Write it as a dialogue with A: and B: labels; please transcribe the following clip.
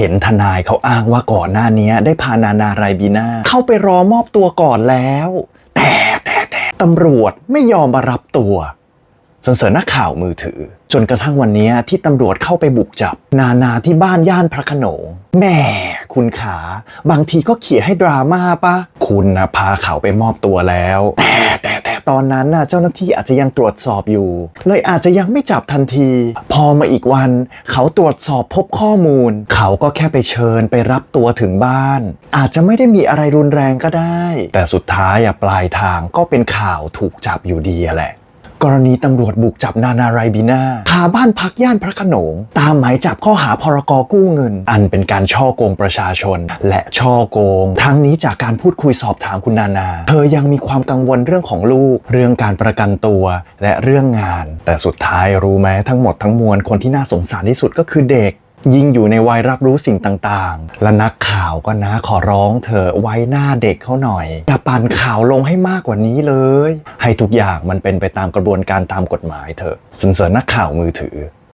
A: เห็นทนายเขาอ้างว่าก่อนหน้านี้ได้พานานาไรบีนาเข้าไปรอมอบตัวก่อนแล้ว แต่แต่แต่ตำรวจไม่ยอมมารับตัวสันเสริญนักข่าวมือถือ จนกระทั่งวันนี้ที่ตำรวจเข้าไปบุกจับ นานาที่บ้านย่านพระขนงแม่คุณขา บางทีก็เขี่ยให้ดราม่าปะคุณนะพาเขาไปมอบตัวแล้ว แต่ ตอนนั้นน่ะเจ้าหน้าที่อาจจะยังตรวจสอบอยู่ เลยอาจจะยังไม่จับทันที พอมาอีกวัน เขาตรวจสอบพบข้อมูล เขาก็แค่ไปเชิญไปรับตัวถึงบ้าน อาจจะไม่ได้มีอะไรรุนแรงก็ได้ แต่สุดท้ายอะปลายทางก็เป็นข่าวถูกจับอยู่ดีอะแหละ กรณีตำรวจบุกจับนานาไรบีนาคาบ้านพักย่านพระโขนง ตามหมายจับข้อหาพรกกู้เงิน อันเป็นการช่อโกงประชาชน และช่อโกง ทั้งนี้จากการพูดคุยสอบถามคุณนานา เธอยังมีความกังวลเรื่องของลูก เรื่องการประกันตัว และเรื่องงาน แต่สุดท้ายรู้ไหมทั้งหมดทั้งมวลคนที่น่าสงสารที่สุดก็คือเด็ก ยิ่งอยู่ในวัยรับรู้สิ่งต่างๆ และนักข่าวก็นะขอร้องเธอะไว้หน้าเด็กเขาหน่อย อย่าปั่นข่าวลงให้มากกว่านี้เลย ให้ทุกอย่างมันเป็นไปตามกระบวนการตามกฎหมายเถอะสนเสริญนักข่าวมือถือ